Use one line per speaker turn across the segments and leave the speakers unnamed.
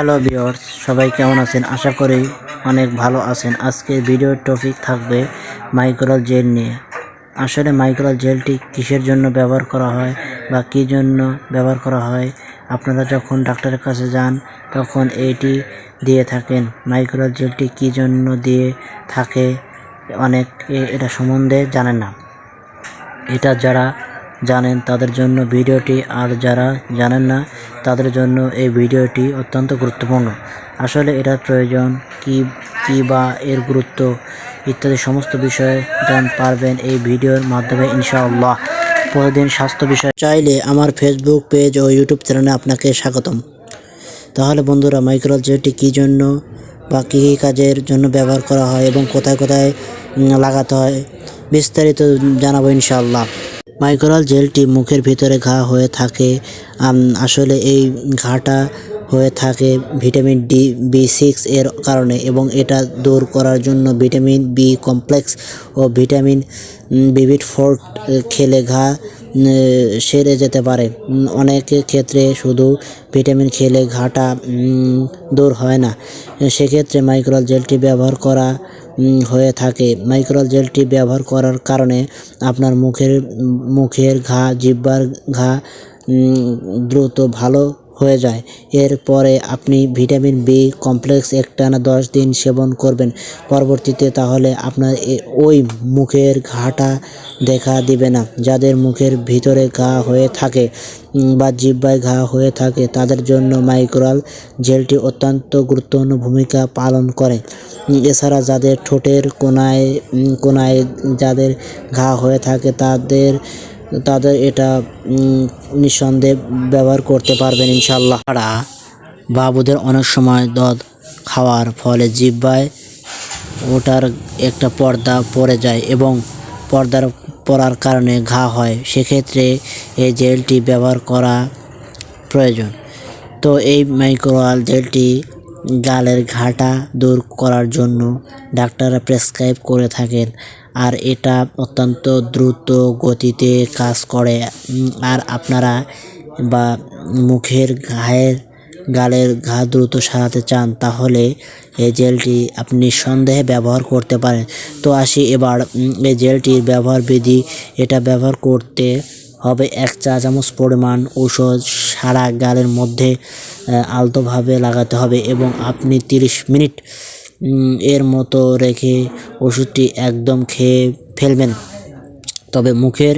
Hello viewers সবাই কেমন আছেন? আশা করি অনেক ভালো আছেন। আজকে ভিডিওর টপিক থাকবে মাইক্রোল জেল নিয়ে। আসলে মাইক্রোল জেলটি কিসের জন্য ব্যবহার করা হয় বা কী জন্য ব্যবহার করা হয়? আপনারা যখন ডাক্তারের কাছে যান, তখন এটি দিয়ে থাকেন। মাইক্রোল জেলটি কী জন্য দিয়ে থাকে? অনেক এটা সম্বন্ধে জানেন না। এটা যারা জানেন তাদের জন্য ভিডিওটি, আর যারা জানেন না তাদের জন্য এই ভিডিওটি অত্যন্ত গুরুত্বপূর্ণ। আসলে এটার প্রয়োজন কি কি বা এর গুরুত্ব ইত্যাদি সমস্ত বিষয়ে জান পারবেন এই ভিডিওর মাধ্যমে, ইনশাআল্লাহ। প্রতিদিন স্বাস্থ্য বিষয় চাইলে আমার ফেসবুক পেজ ও ইউটিউব চ্যানেলে আপনাকে স্বাগতম। তাহলে বন্ধুরা মাইক্রোল জেলটি কী জন্য বা কী কী কাজের জন্য ব্যবহার করা হয় এবং কোথায় কোথায় লাগাতে হয়, বিস্তারিত জানাব ইনশাআল্লাহ। মাইক্রোল জেলটি মুখের ভিতরে ঘা হয়ে থাকে আসলে এই ঘাটা হয়ে থাকে ভিটামিন ডি, বি সিক্স এর কারণে এবং এটা দূর করার জন্য ভিটামিন বি কমপ্লেক্স ও ভিটামিন বিবিট ফোর্ট খেলে ঘা সেরে যেতে পারে। অনেক ক্ষেত্রে শুধু ভিটামিন খেলে ঘাটা দূর হয় না। সেক্ষেত্রে মাইক্রোল জেলটি ব্যবহার করা হয়ে থাকে। মাইক্রোল জেলটি ব্যবহার করার কারণে আপনার মুখের মুখের ঘা জিহ্বার ঘা দ্রুত ভালো হয়ে যায়। এরপরে আপনি ভিটামিন বি কমপ্লেক্স একটানা দশ দিন সেবন করবেন। পরবর্তীতে তাহলে আপনার ওই মুখের ঘাটা দেখা দিবে না। যাদের মুখের ভিতরে ঘা হয়ে থাকে বা জিহ্বায় ঘা হয়ে থাকে, তাদের জন্য মাইক্রোয়াল জেলটি অত্যন্ত গুরুত্বপূর্ণ ভূমিকা পালন করে। এছাড়া যাদের ঠোঁটের কোনায় কোনায় যাদের ঘা হয়ে থাকে, তাদের তাদের এটা নিঃসন্দেহে ব্যবহার করতে পারবেন ইনশাল্লাহ ছাড়া বাবুদের অনেক সময় দুধ খাওয়ার ফলে জিহ্বায় ওটার একটা পর্দা পড়ে যায় এবং পর্দার পড়ার কারণে ঘা হয়। সেক্ষেত্রে এই জেলটি ব্যবহার করা প্রয়োজন। তো এই মাইক্রোয়াল জেলটি গালের ঘাটা দূর করার জন্য ডাক্তাররা প্রেসক্রাইব করে থাকেন আর এটা অত্যন্ত দ্রুত গতিতে কাজ করে। আর আপনারা বা মুখের ঘায়ের গালের ঘা দ্রুত সারাতে চান, তাহলে এই জেলটি আপনি সন্দেহে ব্যবহার করতে পারেন। তো আসি এবার এই জেলটির ব্যবহার বিধি, এটা ব্যবহার করতে হবে এক চা চামচ পরিমাণ ঔষধ সারা গালের মধ্যে আলতোভাবে লাগাতে হবে এবং আপনি 30 মিনিট এর মতো রেখে ওষুধটি একদম খেয়ে ফেলবেন। তবে মুখের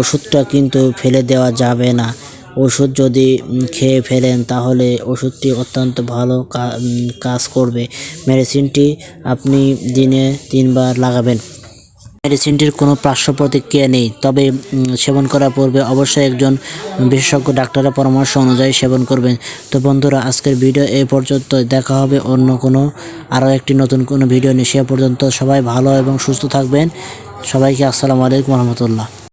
ওষুধটা কিন্তু ফেলে দেওয়া যাবে না। ওষুধ যদি খেয়ে ফেলেন তাহলে ওষুধটি অত্যন্ত ভালো কাজ করবে। মেডিসিনটি আপনি দিনে তিনবার লাগাবেন। মেডিসিনটির কোনো পার্শ্ব প্রতিক্রিয়া নেই, তবে সেবন করার পূর্বে অবশ্যই একজন বিশেষজ্ঞ ডাক্তারের পরামর্শ অনুযায়ী সেবন করবেন। তো বন্ধুরা, আজকের ভিডিও এ পর্যন্ত দেখা হবে অন্য কোনো, আরও একটি নতুন কোনো ভিডিও নিয়ে। সে পর্যন্ত সবাই ভালো এবং সুস্থ থাকবেন। সবাইকে আসসালামু আলাইকুম রহমতুল্লাহ।